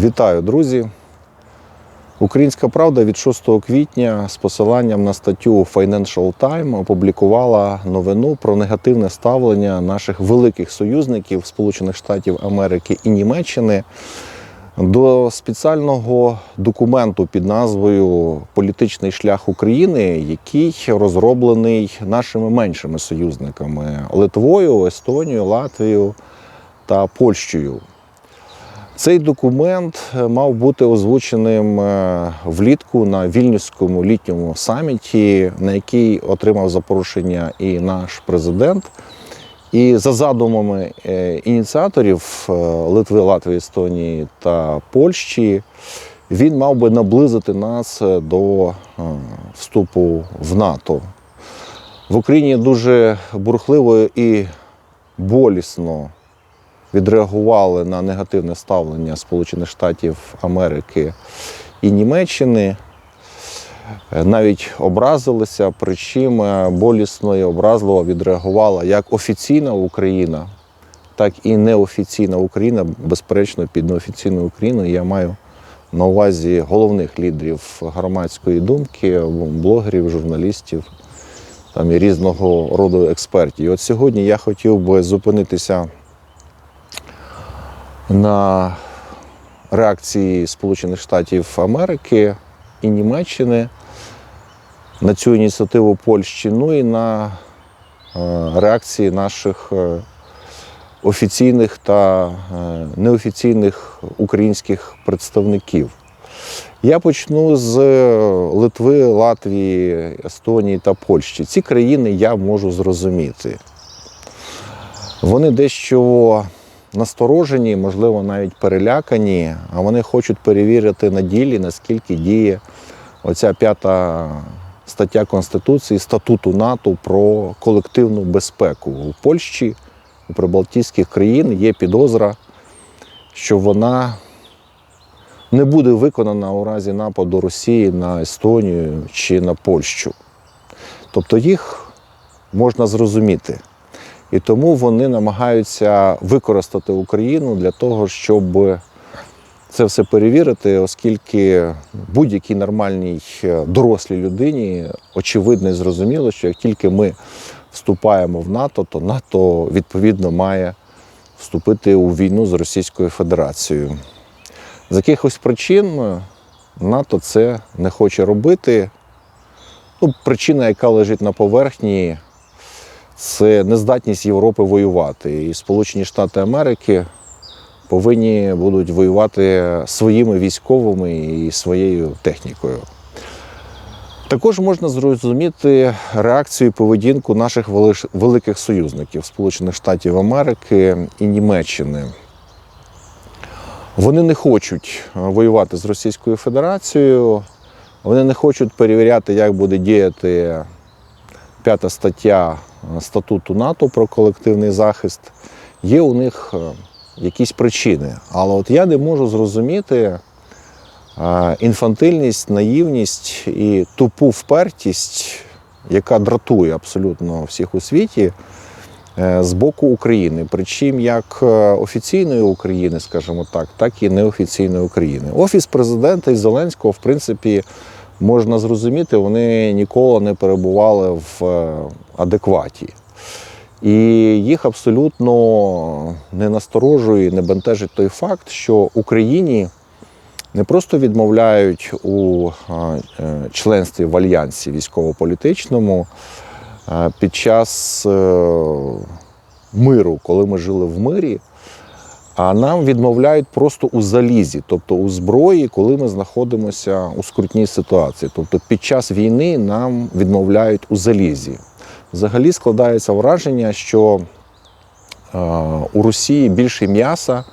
Вітаю, друзі! Українська правда від 6 квітня з посиланням на статтю Financial Time опублікувала новину про негативне ставлення наших великих союзників Сполучених Штатів Америки і Німеччини до спеціального документу під назвою Політичний шлях України, який розроблений нашими меншими союзниками Литвою, Естонією, Латвією та Польщею. Цей документ е, мав бути озвученим е, влітку на вільнюському літньому саміті, на який отримав запрошення і наш президент. І за задумами е, ініціаторів Литви, Латвії, Естонії та Польщі, він мав би наблизити нас до вступу в НАТО. В Україні дуже бурхливо і болісно відреагували на негативне ставлення Сполучених Штатів Америки і Німеччини. Е, Навіть образилися, причому болісно і образливо відреагувала як офіційна Україна, так і неофіційна Україна. Безперечно, під неофіційною Україною я маю на увазі головних лідерів громадської думки, блогерів, журналістів там і різного роду експертів. І от сьогодні я хотів би зупинитися на реакції Сполучених Штатів Америки і Німеччини на цю ініціативу Польщі, ну і на е, реакції наших е, офіційних та е, неофіційних українських представників. Я почну з Литви, Латвії, Естонії та Польщі. Ці країни я можу зрозуміти. Вони дещо насторожені, можливо, навіть перелякані, а вони хочуть перевірити на ділі, наскільки діє оця п'ята стаття Конституції статуту НАТО про колективну безпеку. У Польщі, у прибалтійських країн є підозра, що вона не буде виконана у разі нападу Росії на Естонію чи на Польщу. Тобто їх можна зрозуміти. І тому вони намагаються використати Україну для того, щоб це все перевірити, оскільки будь-якій нормальній е, дорослій людині очевидно і зрозуміло, що як тільки ми вступаємо в НАТО, то НАТО відповідно має вступити у війну з Російською Федерацією. З якихось причин е, НАТО це не хоче робити. Ну, причина, яка лежить на поверхні, це нездатність Європи воювати. І Сполучені Штати Америки повинні будуть воювати своїми військовими і своєю технікою. Також можна зрозуміти реакцію і поведінку наших великих союзників Сполучених Штатів Америки і Німеччини. Вони не хочуть е, воювати з Російською Федерацією, вони не хочуть перевіряти, як буде діяти п'ята стаття е, статуту НАТО про колективний захист. Є у них е, якісь причини. Але от я не можу зрозуміти е, інфантильність, наївність і тупу впертість, яка дратує абсолютно всіх у світі з боку України. Причому як офіційної України, скажімо так, так і неофіційної України. Офіс президента і Зеленського, в принципі, можна зрозуміти, вони ніколи не перебували в е, адекваті. І їх абсолютно не насторожує, не бентежить той факт, що Україні не просто відмовляють у е, е, членстві в альянсі військово-політичному під час миру, коли ми жили в мирі, а нам відмовляють просто у залізі, тобто у зброї, коли ми знаходимося у скрутній ситуації. Тобто під час війни нам відмовляють у залізі. Взагалі складається враження, що у Росії більше м'яса,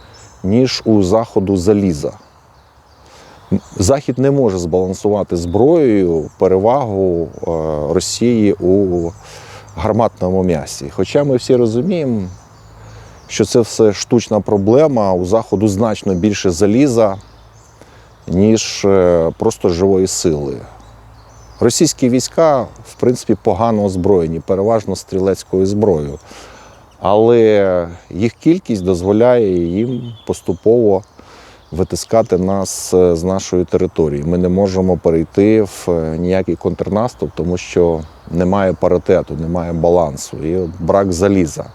ніж у Заходу заліза. Захід не може збалансувати зброєю перевагу Росії у гарматному м'ясі. Хоча ми всі розуміємо, що це все штучна проблема, у Заходу значно більше заліза, ніж е, просто живої сили. Російські війська, в принципі, погано озброєні, переважно стрілецькою зброєю. Але їх кількість дозволяє їм поступово витискати нас е, з нашої території. Ми не можемо перейти в е, ніякий контрнаступ, тому що немає паритету, немає балансу і брак заліза.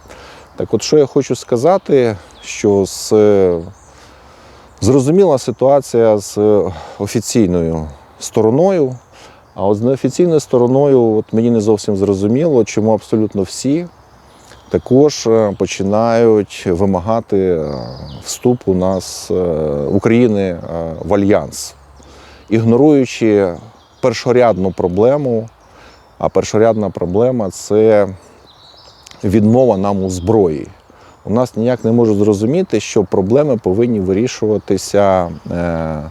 Так от, що я хочу сказати, що з, е, зрозуміла ситуація з е, офіційною стороною, а от з неофіційною стороною от мені не зовсім зрозуміло, чому абсолютно всі також е, починають вимагати е, вступу нас України в альянс, ігноруючи першорядну проблему. А першорядна проблема це відмова нам у зброї. У нас ніяк не можуть зрозуміти, що проблеми повинні вирішуватися е,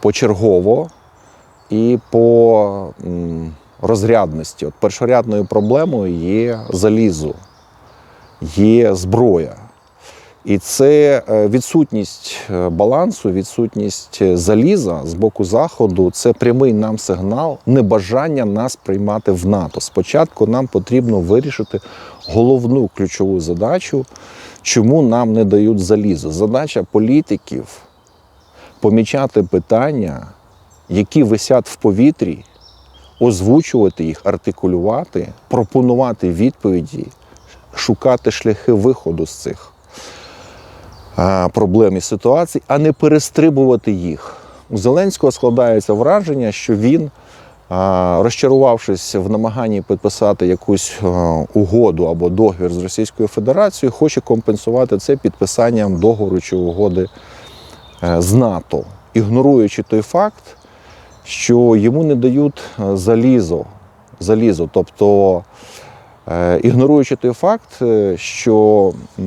почергово і по розрядності. От першорядною проблемою є залізо, є зброя. І це е, відсутність е, балансу, відсутність заліза з боку Заходу це прямий нам сигнал небажання нас приймати в НАТО. Спочатку нам потрібно вирішити головну ключову задачу, чому нам не дають залізо. Задача політиків помічати питання, які висять в повітрі, озвучувати їх, артикулювати, пропонувати відповіді, шукати шляхи виходу з цих проблем і ситуацій, а не перестрибувати їх. У Зеленського складається враження, що він, розчарувавшись в намаганні підписати якусь угоду або договір з Російською Федерацією, хоче компенсувати це підписанням договору чи угоди е, з НАТО, ігноруючи той факт, що йому не дають е, залізо, залізо тобто Е, ігноруючи той факт, е, що е,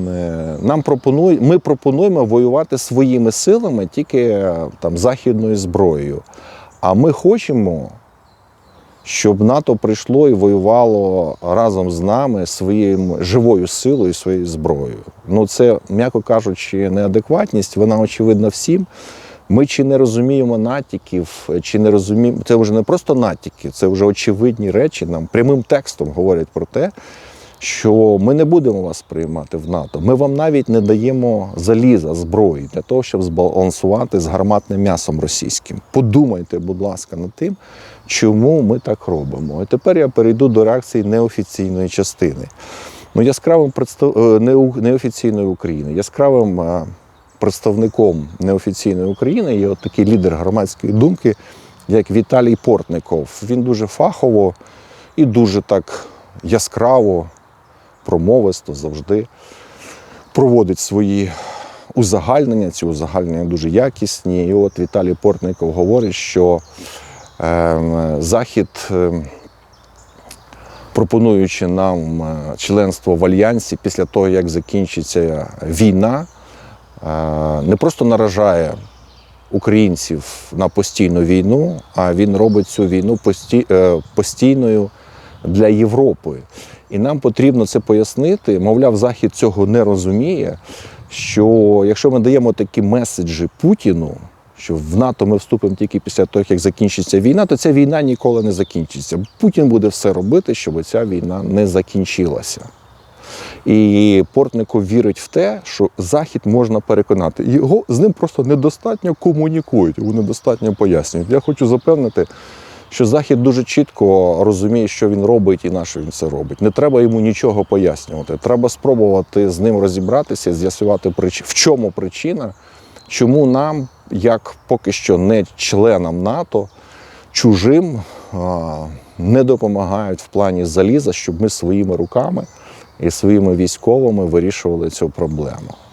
нам пропонують, ми пропонуємо воювати своїми силами тільки е, там західною зброєю. А ми хочемо, щоб НАТО прийшло і воювало разом з нами своєю живою силою, своєю зброєю. Ну це, м'яко кажучи, неадекватність, вона очевидна всім. Ми чи не розуміємо натяків, чи не розуміємо. Це вже не просто натяки, це вже очевидні речі. Нам прямим текстом говорять про те, що ми не будемо вас приймати в НАТО. Ми вам навіть не даємо заліза, зброї для того, щоб збалансувати з гарматним м'ясом російським. Подумайте, будь ласка, над тим, чому ми так робимо. І тепер я перейду до реакції неофіційної частини. Ну, яскравим представ... е, неофіційної України, яскравим е, представником неофіційної України є от такий лідер громадської думки, як Віталій Портников. Він дуже фахово і дуже так яскраво, промовисто завжди проводить свої узагальнення. Ці узагальнення дуже якісні. І от Віталій Портников говорить, що е, Захід. е, Пропонуючи нам е, членство в альянсі після того, як закінчиться війна, е, не просто наражає українців на постійну війну, а він робить цю війну е, постійною для Європи. І нам потрібно це пояснити. Мовляв, Захід цього не розуміє. Що якщо ми даємо такі меседжі Путіну, що в НАТО ми вступимо тільки після того, як закінчиться війна, то ця війна ніколи не закінчиться. Путін буде все робити, щоб ця війна не закінчилася. І Портников вірить в те, що Захід можна переконати. Його з ним просто недостатньо комунікують, його недостатньо пояснюють. Я хочу запевнити, що Захід дуже чітко розуміє, що він робить і на що він це робить. Не треба йому нічого пояснювати. Треба спробувати з ним розібратися, з'ясувати прич... в чому причина, чому нам, як поки що не членам НАТО, чужим не допомагають в плані заліза, щоб ми своїми руками і своїми військовими вирішували цю проблему.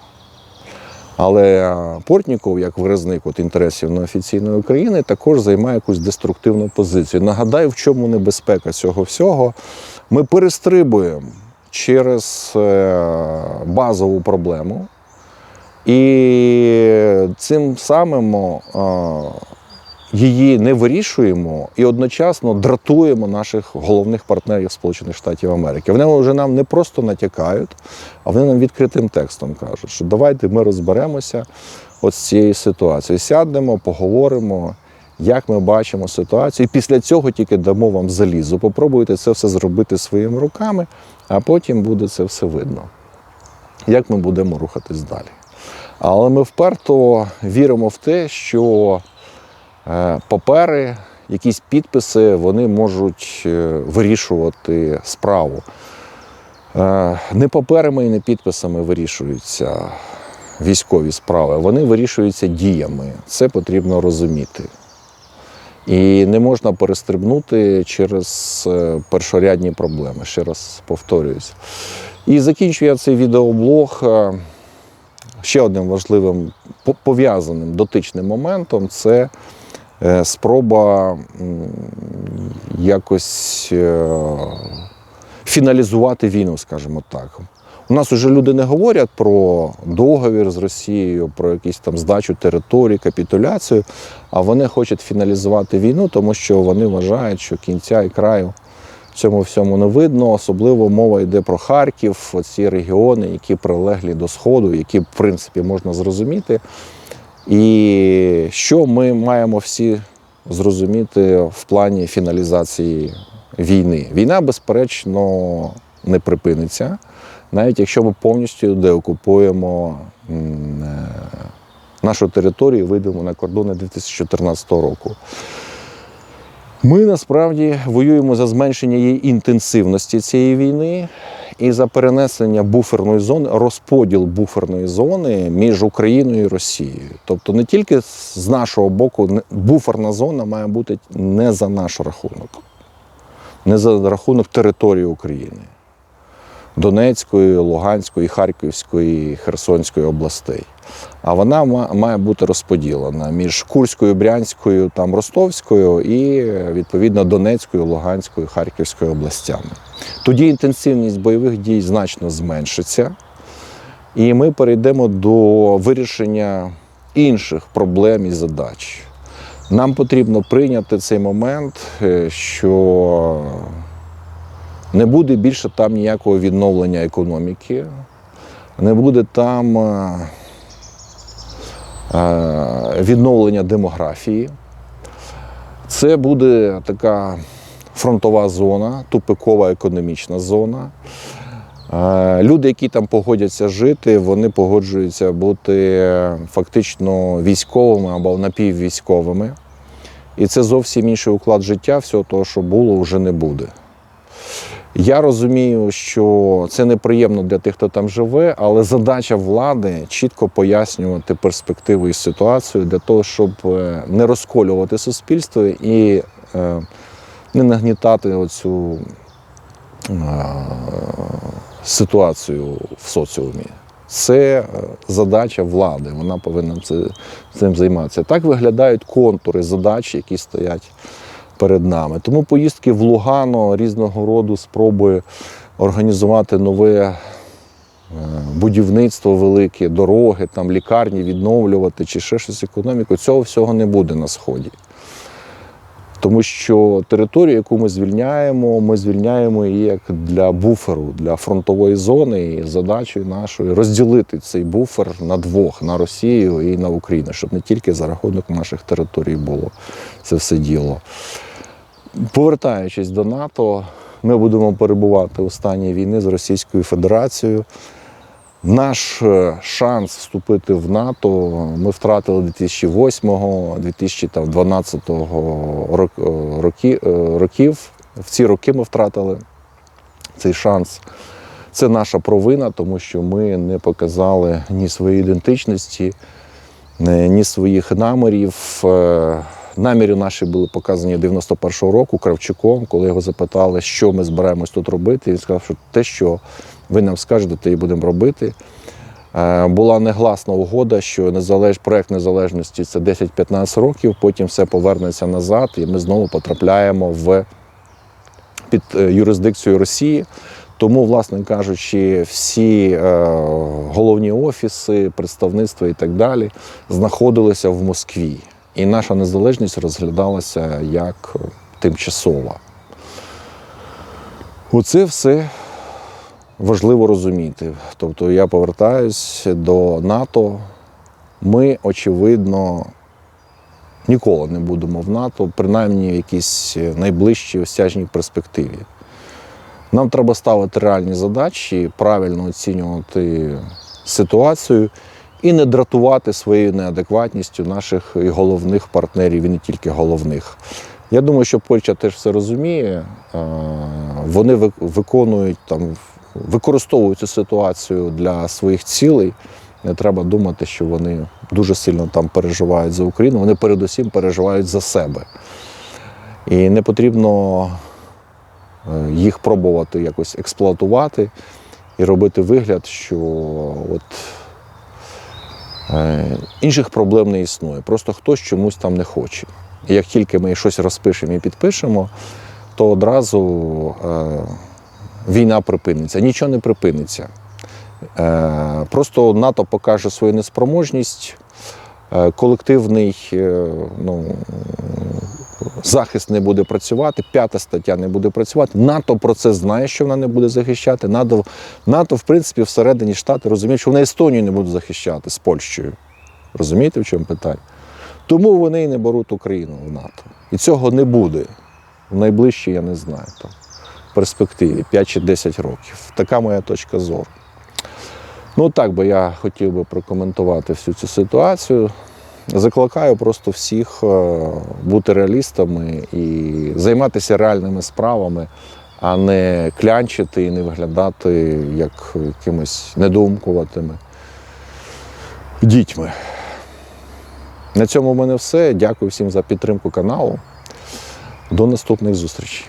Але Портніков, як виразник от інтересів неофіційної України, також займає якусь деструктивну позицію. Нагадаю, в чому небезпека цього всього. Ми перестрибуємо через е, базову проблему, і цим самим е, її не вирішуємо і одночасно дратуємо наших головних партнерів Сполучених Штатів Америки. Вони вже нам не просто натякають, а вони нам відкритим текстом кажуть, що давайте ми розберемося от з цією ситуацією. Сядемо, поговоримо, як ми бачимо ситуацію. І після цього тільки дамо вам залізо. Попробуйте це все зробити своїми руками, а потім буде це все видно. Як ми будемо рухатись далі. Але ми вперто віримо в те, що папери, якісь підписи, вони можуть е, вирішувати справу. Е, Не паперами і не підписами вирішуються військові справи, вони вирішуються діями. Це потрібно розуміти. І не можна перестрибнути через е, першорядні проблеми. Ще раз повторююсь. І закінчую я цей відеоблог е, ще одним важливим пов'язаним дотичним моментом це е, спроба якось е, фіналізувати війну, скажімо так. У нас вже люди не говорять про договір з Росією, про якісь там здачу територій, капітуляцію, а вони хочуть фіналізувати війну, тому що вони вважають, що кінця і краю цьому всьому не видно. Особливо мова йде про Харків, оці регіони, які прилеглі до Сходу, які, в принципі, можна зрозуміти. І що ми маємо всі зрозуміти в плані фіналізації війни? Війна, безперечно, не припиниться, навіть якщо ми повністю деокупуємо е, нашу територію вийдемо на кордони 2014 року. Ми насправді воюємо за зменшення її інтенсивності цієї війни і за перенесення буферної зони, розподіл буферної зони між Україною і Росією. Тобто не тільки з нашого боку буферна зона має бути не за наш рахунок, не за рахунок території України. Донецької, Луганської, Харківської, Херсонської областей. А вона має бути розподілена між Курською, Брянською, там, Ростовською і відповідно Донецькою, Луганською, Харківською областями. Тоді інтенсивність бойових дій значно зменшиться, і ми перейдемо до вирішення інших проблем і задач. Нам потрібно прийняти цей момент, е, що не буде більше там ніякого відновлення економіки, не буде там е, е, відновлення демографії. Це буде така фронтова зона, тупикова економічна зона. Е, Люди, які там погодяться жити, вони погоджуються бути фактично військовими або напіввійськовими. І це зовсім інший уклад життя, всього того, що було, вже не буде. Я розумію, що це неприємно для тих, хто там живе, але задача влади чітко пояснювати перспективу і ситуацію для того, щоб е, не розколювати суспільство і е, не нагнітати оцю е, ситуацію в соціумі. Це задача влади, вона повинна цим займатися. Так виглядають контури задач, які стоять перед нами. Тому поїздки в Лугано різного роду спроби організувати нове е, будівництво велике, дороги, там, лікарні відновлювати чи ще щось економіку, цього всього не буде на Сході. Тому що територію, яку ми звільняємо, ми звільняємо її як для буферу, для фронтової зони. І задачею нашою розділити цей буфер на двох на Росію і на Україну, щоб не тільки за рахунок наших територій було це все діло. Повертаючись до НАТО, ми будемо перебувати у стані війни з Російською Федерацією. Наш е, шанс вступити в НАТО ми втратили 2008, 2012 рок- е, роки, е, років. В ці роки ми втратили цей шанс. Це наша провина, тому що ми не показали ні своєї ідентичності, ні своїх намірів. Наміри наші були показані 91-го року Кравчуком, коли його запитали, що ми збираємось тут робити. Він сказав, що те, що ви нам скажете, те і будемо робити. Е, Була негласна угода, що незалеж... проект незалежності це 10-15 років, потім все повернеться назад, і ми знову потрапляємо в під е, юрисдикцію Росії. Тому, власне кажучи, всі е, головні офіси, представництва і так далі знаходилися в Москві. І наша незалежність розглядалася як тимчасова. Оце все важливо розуміти. Тобто я повертаюсь до НАТО. Ми, очевидно, ніколи не будемо в НАТО, принаймні в якійсь найближчій осяжній перспективі. Нам треба ставити реальні задачі, правильно оцінювати ситуацію і не дратувати своєю неадекватністю наших головних партнерів, і не тільки головних. Я думаю, що Польща теж все розуміє. Е, Вони виконують там, використовують цю ситуацію для своїх цілей. Не треба думати, що вони дуже сильно там переживають за Україну. Вони передусім переживають за себе. І не потрібно е, їх пробувати якось експлуатувати і робити вигляд, що от інших проблем не існує. Просто хтось чомусь там не хоче. І як тільки ми щось розпишемо і підпишемо, то одразу е, війна припиниться. Нічого не припиниться. Е, просто НАТО покаже свою неспроможність, е, колективний е, ну, захист не буде працювати, п'ята стаття не буде працювати. НАТО про це знає, що вона не буде захищати. НАТО, НАТО в принципі, всередині штати розуміють, що вони Естонію не будуть захищати з Польщею. Розумієте, в чому питання? Тому вони і не беруть Україну в НАТО. І цього не буде. В найближчі, я не знаю, там, перспективі 5 чи 10 років. Така моя точка зору. Ну, так би я хотів би прокоментувати всю цю ситуацію. Закликаю просто всіх е, бути реалістами і займатися реальними справами, а не клянчити і не виглядати як якимось недоумкуватими дітьми. На цьому в мене все. Дякую всім за підтримку каналу. До наступних зустрічей.